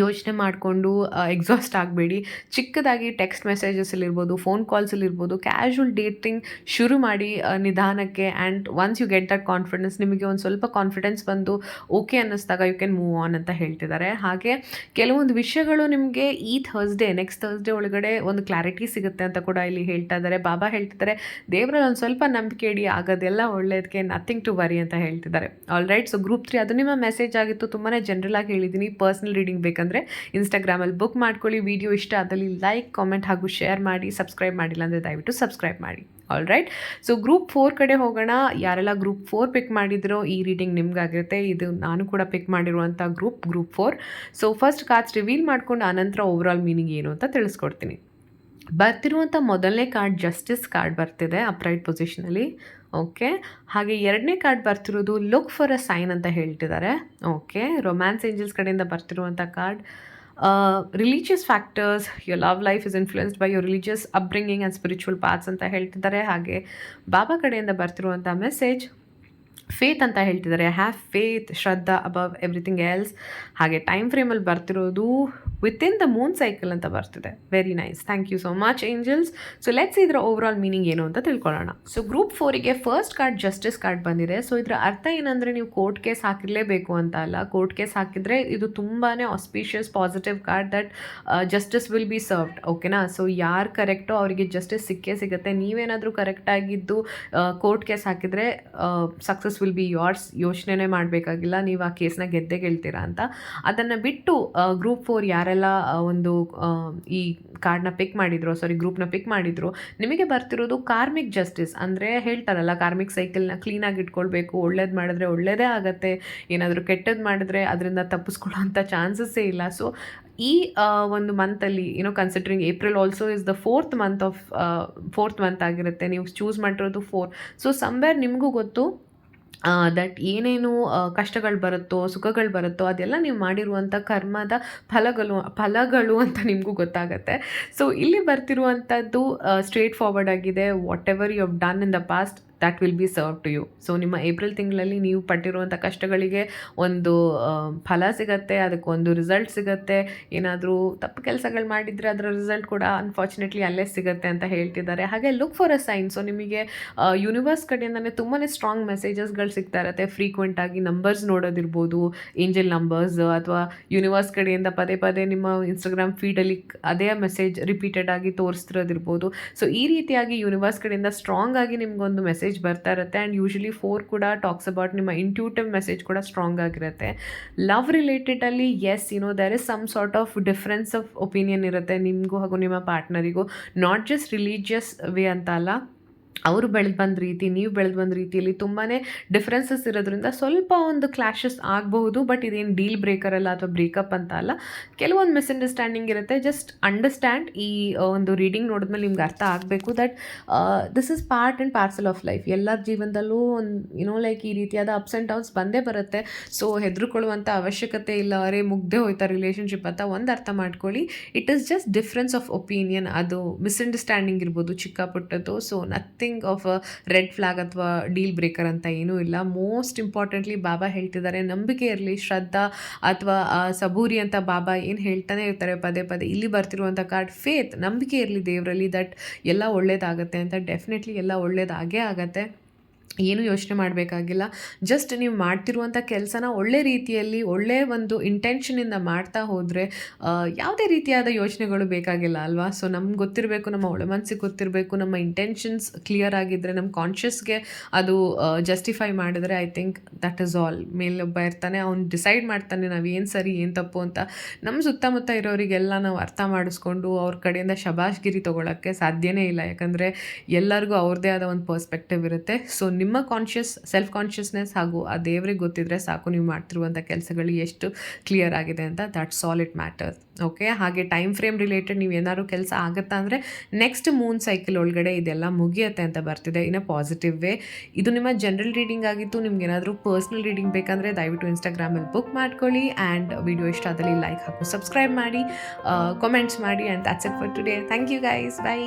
ಯೋಚನೆ ಮಾಡಿಕೊಂಡು ಎಕ್ಸಾಸ್ಟ್ ಆಗಬೇಡಿ. ಚಿಕ್ಕದಾಗಿ ಟೆಕ್ಸ್ಟ್ ಮೆಸೇಜಸ್ಸಲ್ಲಿರ್ಬೋದು ಫೋನ್ ಕಾಲ್ಸಲ್ಲಿರ್ಬೋದು ಕ್ಯಾಶುವಲ್ ಡೇಟಿಂಗ್ ಶುರು ಮಾಡಿ ನಿಧಾನಕ್ಕೆ and once you get that confidence ನಿಮಗೆ ಒಂದು ಸ್ವಲ್ಪ ಕಾನ್ಫಿಡೆನ್ಸ್ ಬಂದು ಓಕೆ ಅನ್ನಿಸ್ದಾಗ ಯು ಕ್ಯಾನ್ ಮೂವ್ ಆನ್ ಅಂತ ಹೇಳ್ತಿದ್ದಾರೆ. ಹಾಗೆ ಕೆಲವೊಂದು ವಿಷಯಗಳು ನಿಮಗೆ ಈ ಥರ್ಸ್ಡೇ ನೆಕ್ಸ್ಟ್ ಥರ್ಸ್ಡೇ ಒಳಗಡೆ ಒಂದು ಕ್ಲಾರಿಟಿ ಸಿಗುತ್ತೆ ಅಂತ ಕೂಡ ಇಲ್ಲಿ ಹೇಳ್ತಾ ಇದ್ದಾರೆ. ಬಾಬಾ ಹೇಳ್ತಿದ್ದಾರೆ, ದೇವರಲ್ಲಿ ಒಂದು ಸ್ವಲ್ಪ ನಂಬಿಕೆ ಇಡಿ, ಆಗೋದೆಲ್ಲ ಒಳ್ಳೆಯದಕ್ಕೆ ನಥಿಂಗ್ ಟು ವರಿ ಅಂತ ಹೇಳ್ತಿದ್ದಾರೆ. All right so group three ಅದು ನಿಮ್ಮ ಮೆಸೇಜ್ ಆಗಿತ್ತು. ತುಂಬಾ ಜನರಲ್ ಆಗಿ ಹೇಳಿದ್ದೀನಿ. ಪರ್ಸನಲ್ ರೀಡಿಂಗ್ ಬೇಕಂದರೆ ಇನ್ಸ್ಟಾಗ್ರಾಮಲ್ಲಿ ಬುಕ್ ಮಾಡ್ಕೊಳ್ಳಿ ವಿಡಿಯೋ ಇಷ್ಟ ಆದಲ್ಲಿ ಲೈಕ್ ಕಾಮೆಂಟ್ ಹಾಗೂ ಶೇರ್ ಮಾಡಿ ಸಬ್ಸ್ಕ್ರೈಬ್ ಮಾಡಿಲ್ಲ ಅಂದರೆ ದಯವಿಟ್ಟು ಸಬ್ಸ್ಕ್ರೈಬ್ ಮಾಡಿ. All right so group four ಕಡೆ ಹೋಗೋಣ. ಯಾರೆಲ್ಲ ಗ್ರೂಪ್ ಫೋರ್ ಪಿಕ್ ಮಾಡಿದ್ರೋ, ಈ ರೀಡಿಂಗ್ ನಿಮ್ಗಾಗಿರುತ್ತೆ. ಇದು ನಾನು ಕೂಡ ಪಿಕ್ ಮಾಡಿರುವಂಥ group group four so first cards reveal ಮಾಡ್ಕೊಂಡು ಆನಂತರ ಓವರಾಲ್ ಮೀನಿಂಗ್ ಏನು ಅಂತ ತಿಳಿಸ್ಕೊಡ್ತೀನಿ. ಬರ್ತಿರುವಂಥ ಮೊದಲನೇ ಕಾರ್ಡ್ ಜಸ್ಟಿಸ್ ಕಾರ್ಡ್ ಬರ್ತಿದೆ ಅಪ್ರೈಟ್ ಪೊಸಿಷನಲ್ಲಿ ಓಕೆ? ಹಾಗೆ ಎರಡನೇ ಕಾರ್ಡ್ ಬರ್ತಿರೋದು ಲುಕ್ ಫಾರ್ ಅ ಸೈನ್ ಅಂತ ಹೇಳ್ತಿದ್ದಾರೆ ಓಕೆ? ರೊಮ್ಯಾನ್ಸ್ ಏಂಜಲ್ಸ್ ಕಡೆಯಿಂದ ಬರ್ತಿರುವಂಥ card religious factors your love life is influenced by your religious upbringing and spiritual paths ಅಂತ ಹೇಳ್ತಿದ್ದಾರೆ ಹಾಗೆ ಬಾಬಾ ಕಡೆಯಿಂದ ಬರ್ತಿರುವಂಥ ಮೆಸೇಜ್ ಫೇತ್ ಅಂತ ಹೇಳ್ತಿದ್ದಾರೆ ಹ್ಯಾವ್ ಫೇತ್ ಶ್ರದ್ಧಾ ಅಬವ್ ಎವ್ರಿಥಿಂಗ್ ಎಲ್ಸ್ ಹಾಗೆ ಟೈಮ್ ಫ್ರೇಮಲ್ಲಿ ಬರ್ತಿರೋದು ವಿತಿನ್ ದ ಮೂನ್ ಸೈಕಲ್ ಅಂತ ಬರ್ತಿದೆ. Very nice thank you so much angels so let's ಇದರ ಓವರ್ ಆಲ್ ಮೀನಿಂಗ್ ಏನು ಅಂತ ತಿಳ್ಕೊಳ್ಳೋಣ. ಸೊ ಗ್ರೂಪ್ ಫೋರಿಗೆ ಫಸ್ಟ್ ಕಾರ್ಡ್ ಜಸ್ಟಿಸ್ ಕಾರ್ಡ್ ಬಂದಿದೆ. ಸೊ ಇದರ ಅರ್ಥ ಏನಂದರೆ ನೀವು ಕೋರ್ಟ್ ಕೇಸ್ ಹಾಕಿರಲೇಬೇಕು ಅಂತ ಅಲ್ಲ. ಕೋರ್ಟ್ ಕೇಸ್ ಹಾಕಿದರೆ ಇದು ತುಂಬಾ auspicious positive card that justice will be served ಓಕೆನಾ ಸೊ ಯಾರು ಕರೆಕ್ಟೋ ಅವರಿಗೆ ಜಸ್ಟಿಸ್ ಸಿಕ್ಕೇ ಸಿಗುತ್ತೆ. ನೀವೇನಾದರೂ ಕರೆಕ್ಟಾಗಿದ್ದು ಕೋರ್ಟ್ ಕೇಸ್ ಹಾಕಿದರೆ ಸಕ್ಸಸ್ ವಿಲ್ ಬಿ ಯೋರ್ಸ್ ಯೋಚನೆ ಮಾಡಬೇಕಾಗಿಲ್ಲ. ನೀವು ಆ ಕೇಸ್ನ ಗೆದ್ದೆ ಗೆಲ್ತೀರಾ ಅಂತ. ಅದನ್ನು ಬಿಟ್ಟು ಗ್ರೂಪ್ ಫೋರ್ ಯಾರೆಲ್ಲ ಒಂದು ಈ ಕಾರ್ಡ್ನ ಪಿಕ್ ಮಾಡಿದ್ರು ಸಾರಿ ಗ್ರೂಪ್ನ ಪಿಕ್ ಮಾಡಿದ್ರು, ನಿಮಗೆ ಬರ್ತಿರೋದು ಕಾರ್ಮಿಕ್ ಜಸ್ಟಿಸ್ ಅಂದರೆ ಹೇಳ್ತಾರಲ್ಲ, ಕಾರ್ಮಿಕ್ ಸೈಕಲ್ನ ಕ್ಲೀನಾಗಿ ಇಟ್ಕೊಳ್ಬೇಕು, ಒಳ್ಳೇದು ಮಾಡಿದ್ರೆ ಒಳ್ಳೇದೇ ಆಗುತ್ತೆ, ಏನಾದರೂ ಕೆಟ್ಟದ್ದು ಮಾಡಿದ್ರೆ ಅದರಿಂದ ತಪ್ಪಿಸ್ಕೊಳ್ಳೋಂಥ ಚಾನ್ಸಸ್ಸೇ ಇಲ್ಲ. ಸೊ ಈ ಒಂದು ಮಂತಲ್ಲಿ ಏನೋ considering April also is the fourth month of fourth month ಆಗಿರುತ್ತೆ, ನೀವು ಚೂಸ್ ಮಾಡಿರೋದು ಫೋರ್ ಸೊ ಸಮ್ವೇರ್ ನಿಮಗೂ ಗೊತ್ತು ದಟ್ ಏನೇನು ಕಷ್ಟಗಳು ಬರುತ್ತೋ, ಸುಖಗಳು ಬರುತ್ತೋ, ಅದೆಲ್ಲ ನೀವು ಮಾಡಿರುವಂಥ ಕರ್ಮದ ಫಲಗಳು ಫಲಗಳು ಅಂತ ನಿಮಗೂ ಗೊತ್ತಾಗತ್ತೆ. ಸೊ ಇಲ್ಲಿ ಬರ್ತಿರುವಂಥದ್ದು ಸ್ಟ್ರೇಟ್ ಫಾರ್ವರ್ಡ್ ಆಗಿದೆ. Whatever you have done in the past that will be serve to you so ನಿಮ್ಮ ಏಪ್ರಿಲ್ ತಿಂಗಳಲ್ಲಿ ನೀವು ಪಟ್ಟಿರುವಂಥ ಕಷ್ಟಗಳಿಗೆ ಒಂದು ಫಲ ಸಿಗತ್ತೆ ಅದಕ್ಕೊಂದು ರಿಸಲ್ಟ್ ಸಿಗತ್ತೆ. ಏನಾದರೂ ತಪ್ಪು ಕೆಲಸಗಳು ಮಾಡಿದರೆ ಅದರ ರಿಸಲ್ಟ್ ಕೂಡ ಅನ್ಫಾರ್ಚುನೇಟ್ಲಿ ಅಲ್ಲೇ ಸಿಗುತ್ತೆ ಅಂತ ಹೇಳ್ತಿದ್ದಾರೆ. ಹಾಗೆ look for a sign so ನಿಮಗೆ ಯೂನಿವರ್ಸ್ ಕಡೆಯಿಂದನೇ ತುಂಬಾ ಸ್ಟ್ರಾಂಗ್ ಮೆಸೇಜಸ್ಗಳು ಸಿಗ್ತಾ ಇರುತ್ತೆ. ಫ್ರೀಕ್ವೆಂಟ್ ಆಗಿ ನಂಬರ್ಸ್ ನೋಡೋದಿರ್ಬೋದು ಏಂಜಲ್ ನಂಬರ್ಸ್ ಅಥವಾ ಯೂನಿವರ್ಸ್ ಕಡೆಯಿಂದ ಪದೇ ಪದೇ ನಿಮ್ಮ ಇನ್ಸ್ಟಾಗ್ರಾಮ್ ಫೀಡಲ್ಲಿ ಅದೇ ಮೆಸೇಜ್ ರಿಪೀಟೆಡ್ ಆಗಿ ತೋರಿಸ್ತಿರೋದಿರ್ಬೋದು. ಸೊ ಈ ರೀತಿಯಾಗಿ ಯೂನಿವರ್ಸ್ ಕಡೆಯಿಂದ ಸ್ಟ್ರಾಂಗ್ ಆಗಿ ನಿಮ್ಗೊಂದು ಮೆಸೇಜ್ ಬರ್ತಾ ಇರುತ್ತೆ. ಆ್ಯಂಡ್ ಯೂಶಲಿ ಫೋರ್ ಕೂಡ ಟಾಕ್ಸ್ ಅಬೌಟ್ ನಿಮ್ಮ ಇಂಟ್ಯೂಟಿವ್ ಮೆಸೇಜ್ ಕೂಡ ಸ್ಟ್ರಾಂಗ್ ಆಗಿರುತ್ತೆ. Love ರಿಲೇಟೆಡಲ್ಲಿ yes no there is some sort of difference of opinion ಇರುತ್ತೆ ನಿಮಗೂ ಹಾಗೂ ನಿಮ್ಮ ಪಾರ್ಟ್ನರಿಗೂ ನಾಟ್ ಜಸ್ಟ್ ರಿಲೀಜಿಯಸ್ ವೇ ಅಂತ ಅಲ್ಲ ಅವರು ಬೆಳೆದು ಬಂದ ರೀತಿ, ನೀವು ಬೆಳೆದು ಬಂದ ರೀತಿಯಲ್ಲಿ ತುಂಬಾ ಡಿಫ್ರೆನ್ಸಸ್ ಇರೋದ್ರಿಂದ ಸ್ವಲ್ಪ ಒಂದು ಕ್ಲಾಶಸ್ ಆಗಬಹುದು ಬಟ್ ಇದೇನು ಡೀಲ್ ಬ್ರೇಕರ್ ಅಲ್ಲ ಅಥವಾ ಬ್ರೇಕಪ್ ಅಂತ ಅಲ್ಲ. ಕೆಲವೊಂದು ಮಿಸ್ಅಂಡರ್ಸ್ಟ್ಯಾಂಡಿಂಗ್ ಇರುತ್ತೆ. ಜಸ್ಟ್ ಅಂಡರ್ಸ್ಟ್ಯಾಂಡ್ ಈ ಒಂದು ರೀಡಿಂಗ್ ನೋಡಿದ್ಮೇಲೆ ನಿಮ್ಗೆ ಅರ್ಥ ಆಗಬೇಕು that this is part and parcel of life ಎಲ್ಲರ ಜೀವನದಲ್ಲೂ ಒಂದು ಯುನೋ ಲೈಕ್ ಈ ರೀತಿಯಾದ ಅಪ್ಸ್ ಆ್ಯಂಡ್ ಡೌನ್ಸ್ ಬಂದೇ ಬರುತ್ತೆ. ಸೊ ಹೆದರ್ಕೊಳ್ಳುವಂಥ ಅವಶ್ಯಕತೆ ಇಲ್ಲ ಅವರೇ ಮುಗ್ದೇ ಹೋಯ್ತಾ ರಿಲೇಷನ್ಶಿಪ್ ಅಂತ ಒಂದು ಅರ್ಥ ಮಾಡ್ಕೊಳ್ಳಿ. It is just difference of opinion ಅದು ಮಿಸ್ಅಂಡರ್ಸ್ಟ್ಯಾಂಡಿಂಗ್ ಇರ್ಬೋದು, ಚಿಕ್ಕ ಪುಟ್ಟದ್ದು. So nothing of a red flag ಅಥವಾ ಡೀಲ್ ಬ್ರೇಕರ್ ಅಂತ ಏನೂ ಇಲ್ಲ. ಮೋಸ್ಟ್ ಇಂಪಾರ್ಟೆಂಟ್ಲಿ ಬಾಬಾ ಹೇಳ್ತಿದ್ದಾರೆ, ನಂಬಿಕೆ ಇರಲಿ, ಶ್ರದ್ಧಾ ಅಥವಾ ಸಬೂರಿ ಅಂತ ಬಾಬಾ ಏನು ಹೇಳ್ತಾನೆ ಇರ್ತಾರೆ, ಪದೇ ಪದೇ. ಇಲ್ಲಿ ಬರ್ತಿರುವಂಥ ಕಾರ್ಡ್ ಫೇತ್ ನಂಬಿಕೆ ಇರಲಿ ದೇವರಲ್ಲಿ ದಟ್ ಎಲ್ಲ ಒಳ್ಳೇದಾಗುತ್ತೆ ಅಂತ. ಡೆಫಿನೆಟ್ಲಿ ಎಲ್ಲ ಒಳ್ಳೇದಾಗೇ ಆಗತ್ತೆ. ಏನು ಯೋಚನೆ ಮಾಡಬೇಕಾಗಿಲ್ಲ. ಜಸ್ಟ್ ನೀವು ಮಾಡ್ತಿರುವಂಥ ಕೆಲಸನ ಒಳ್ಳೆ ರೀತಿಯಲ್ಲಿ, ಒಳ್ಳೆ ಒಂದು ಇಂಟೆನ್ಷನಿಂದ ಮಾಡ್ತಾ ಹೋದರೆ ಯಾವುದೇ ರೀತಿಯಾದ ಯೋಚನೆಗಳು ಬೇಕಾಗಿಲ್ಲ ಅಲ್ವಾ? ಸೊ ನಮ್ಗೆ ಗೊತ್ತಿರಬೇಕು, ನಮ್ಮ ಒಳ ಮನಸ್ಸಿಗೆ ಗೊತ್ತಿರಬೇಕು, ನಮ್ಮ ಇಂಟೆನ್ಷನ್ಸ್ ಕ್ಲಿಯರ್ ಆಗಿದ್ದರೆ ನಮ್ಮ ಕಾನ್ಷಿಯಸ್ಗೆ ಅದು ಜಸ್ಟಿಫೈ ಮಾಡಿದ್ರೆ I think that is all ಮೇಲೊಬ್ಬ ಇರ್ತಾನೆ, ಅವ್ನು ಡಿಸೈಡ್ ಮಾಡ್ತಾನೆ, ನಾವು ಏನು ಸರಿ, ಏನು ತಪ್ಪು ಅಂತ. ನಮ್ಮ ಸುತ್ತಮುತ್ತ ಇರೋರಿಗೆಲ್ಲ ನಾವು ಅರ್ಥ ಮಾಡಿಸ್ಕೊಂಡು, ಅವ್ರ ಕಡೆಯಿಂದ ಶಬಾಷ್ಗಿರಿ ತೊಗೊಳಕ್ಕೆ ಸಾಧ್ಯನೇ ಇಲ್ಲ. ಯಾಕಂದರೆ ಎಲ್ಲರಿಗೂ ಅವ್ರದ್ದೇ ಆದ ಒಂದು ಪರ್ಸ್ಪೆಕ್ಟಿವ್ ಇರುತ್ತೆ. ಸೊ ನಿಮ್ಮ ಕಾನ್ಷಿಯಸ್ ಸೆಲ್ಫ್ ಕಾನ್ಷಿಯಸ್ನೆಸ್ ಹಾಗೂ ಆ ದೇವ್ರಿಗೆ ಗೊತ್ತಿದ್ರೆ ಸಾಕು ನೀವು ಮಾಡ್ತಿರುವಂಥ ಕೆಲಸಗಳು ಎಷ್ಟು ಕ್ಲಿಯರ್ ಆಗಿದೆ ಅಂತ that's all it matter okay ಹಾಗೆ ಟೈಮ್ ಫ್ರೇಮ್ ರಿಲೇಟೆಡ್ ನೀವು ಏನಾದ್ರು ಕೆಲಸ ಆಗುತ್ತಾ ಅಂದರೆ ನೆಕ್ಸ್ಟ್ ಮೂನ್ ಸೈಕಲ್ ಒಳಗಡೆ ಇದೆಲ್ಲ ಮುಗಿಯುತ್ತೆ ಅಂತ ಬರ್ತಿದೆ ಇನ್ ಅ ಪಾಸಿಟಿವ್ ವೇ ಇದು ನಿಮ್ಮ ಜನರಲ್ ರೀಡಿಂಗ್ ಆಗಿತ್ತು, ನಿಮ್ಗೆ ಏನಾದರೂ ಪರ್ಸ್ನಲ್ ರೀಡಿಂಗ್ ಬೇಕಂದರೆ ದಯವಿಟ್ಟು ಇನ್ಸ್ಟಾಗ್ರಾಮಲ್ಲಿ ಬುಕ್ ಮಾಡ್ಕೊಳ್ಳಿ ಆ್ಯಂಡ್ ವಿಡಿಯೋ ಇಷ್ಟ ಅದರಲ್ಲಿ ಲೈಕ್ ಹಾಕು ಸಬ್ಸ್ಕ್ರೈಬ್ ಮಾಡಿ ಕಮೆಂಟ್ಸ್ ಮಾಡಿ and accept for today thank you guys bye